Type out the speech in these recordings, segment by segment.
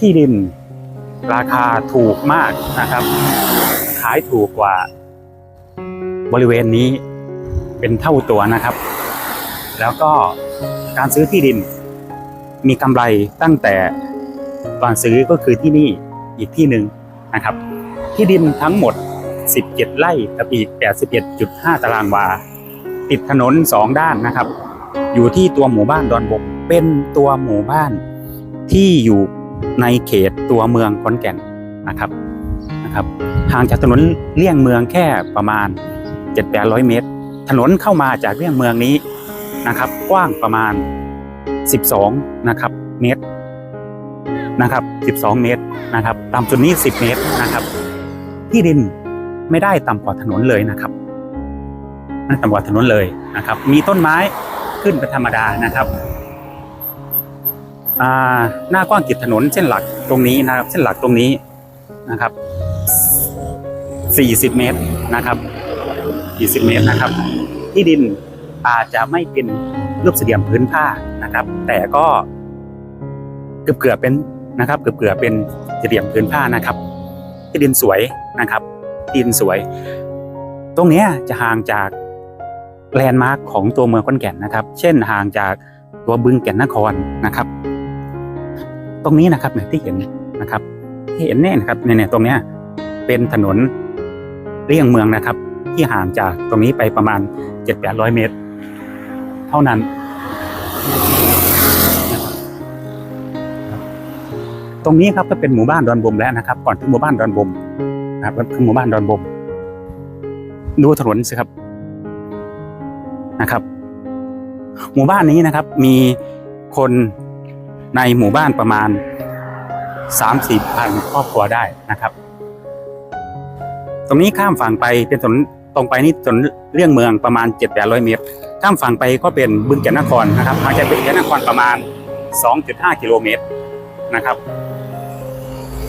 ที่ดิน ราคาถูกมากนะครับ ขายถูกกว่า บริเวณนี้เป็นเท่าตัวนะครับ แล้วก็การซื้อที่ดิน มีกำไรตั้งแต่ตอนซื้อก็คือที่นี่อีกที่หนึ่งนะครับ ที่ดินทั้งหมด 17 ไร่กับอีก 81.5 ตารางวา ติดถนนสองด้านนะครับ อยู่ที่ตัวหมู่บ้านดอนบกเป็นตัวหมู่บ้านที่อยู่ ในเขตตัวเมืองขอนแก่นนะครับนะครับห่างจากถนนเลี่ยงเมืองแค่ประมาณ 7-800 เมตร ถนนเข้ามาจากเลี่ยงเมืองนี้นะครับ กว้างประมาณ 12 นะครับ เมตรนะครับ 12 เมตรนะครับต่ำสุดนี้ 10 เมตรนะครับ ที่ดินไม่ได้ต่ำกว่าถนนเลยนะครับไม่ต่ำกว่าถนนเลยนะครับ มีต้นไม้ขึ้นเป็นธรรมดานะครับ หน้ากว้างกิจถนนเส้นหลักตรงนี้นะครับ เส้นหลักตรงนี้นะครับ 40 เมตรนะครับ40 เมตรนะครับ ที่ดินอาจจะไม่เป็นรูปสี่เหลี่ยมพื้นผ้านะครับ แต่ก็เกือบเกือบๆเป็นนะครับ เกือบเกือบๆเป็นสี่เหลี่ยมพื้นผ้านะครับ ที่ดินสวยนะครับดินสวย ตรงนี้จะห่างจากแลนด์มาร์คของตัวเมืองขอนแก่นนะครับ เช่นห่างจากตัวบึงแก่นนครนะครับ ตรงนี้นะครับเนี่ยที่เห็นนะครับที่เห็นแน่นะครับเนี่ยตรงเนี้ยเป็นถนนเลี่ยงเมืองนะครับ ที่ห่างจากตรงนี้ไปประมาณ7-800 เมตร เท่านั้นตรงนี้ครับก็เป็นหมู่บ้านดอนบมแล้วนะครับ ก่อนถึงหมู่บ้านดอนบมนะครับคือหมู่บ้านดอนบมดูถนนสิครับนะครับ หมู่บ้านนี้นะครับ มีคน ในหมู่บ้านประมาณสามสี่พันครอบครัวได้นะครับ ตรงนี้ข้ามฝั่งไปเป็นถนนตรงไปนี่ถนนเลี่ยงเมืองประมาณเจ็ดแปดร้อยเมตร ข้ามฝั่งไปก็เป็นบึงแก่นนครนะครับห่างจากบึงแก่นนครประมาณ 2.5 กิโลเมตรนะครับ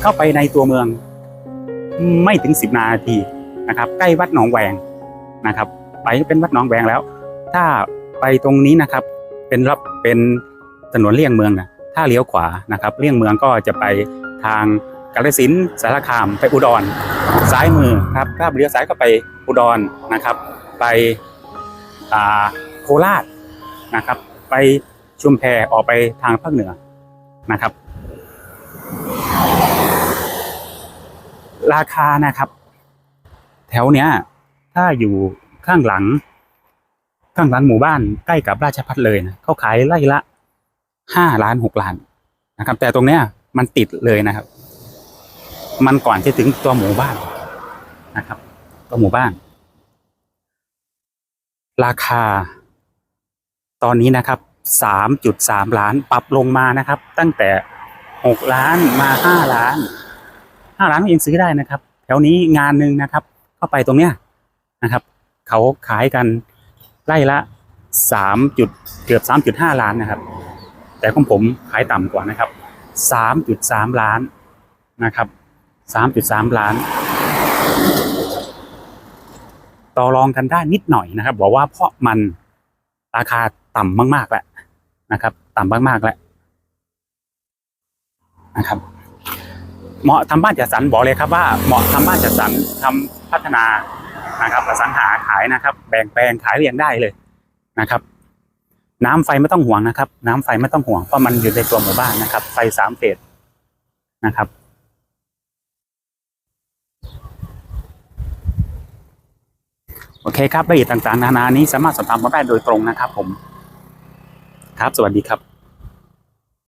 เข้าไปในตัวเมืองไม่ถึง 10 นาทีนะครับ ใกล้วัดหนองแวงนะครับ ไปเป็นวัดหนองแวงแล้ว ถ้าไปตรงนี้นะครับ เป็นรับเป็นถนนเลี่ยงเมืองนะ ถ้าเลี้ยวขวานะครับเลี่ยงเมืองก็จะไปทางกาฬสินธุ์สารคามไปอุดร ซ้ายมือครับถ้าเลี้ยวซ้ายก็ไปอุดรนะครับ ไปโคราชนะครับ ไปชุมแพออกไปทางภาคเหนือนะครับ ราคานะครับ แถวเนี้ย ถ้าอยู่ข้างหลัง ข้างหลังหมู่บ้านใกล้กับราชพัฒเลยนะเขาขายไร่ละ ห้าล้านหกล้านนะครับ แต่ตรงเนี้ยมันติดเลยนะครับ มันก่อนจะถึงตัวหมู่บ้านนะครับ ตัวหมู่บ้าน ราคา ตอนนี้นะครับสามจุดสามล้านปรับลงมานะครับ ตั้งแต่หกล้านมาห้าล้านห้าล้านเองซื้อได้นะครับ แถวนี้งานหนึ่งนะครับ เข้าไปตรงเนี้ยนะครับ เขาขายกันไร่ละสามจุดเกือบสามจุดห้าล้านนะครับ แต่ของผมขายต่ำกว่านะครับสามจุดสามล้านนะครับสามจุดสามล้าน ต่อรองกันได้นิดหน่อยนะครับ บอกว่าเพราะมันราคาต่ำมากๆแหละนะครับ ต่ำมากๆแหล้วนะครับ เหมาะทำบ้านจัดสรรบอกเลยครับว่าเหมาะทำบ้านจัดสรรทำพัฒนานะครับอสังหาขายนะครับ แบ่งแปลงขายเรียงได้เลยนะครับ น้ำไฟไม่ต้องห่วงนะครับ น้ำไฟไม่ต้องห่วงเพราะมันอยู่ในตัวหมู่บ้านนะครับ ไฟสามเฟสนะครับ โอเคครับรายละเอียดต่างๆ นานานี้สามารถสอบถามมาได้โดยตรงนะครับ ผม ครับ สวัสดีครับ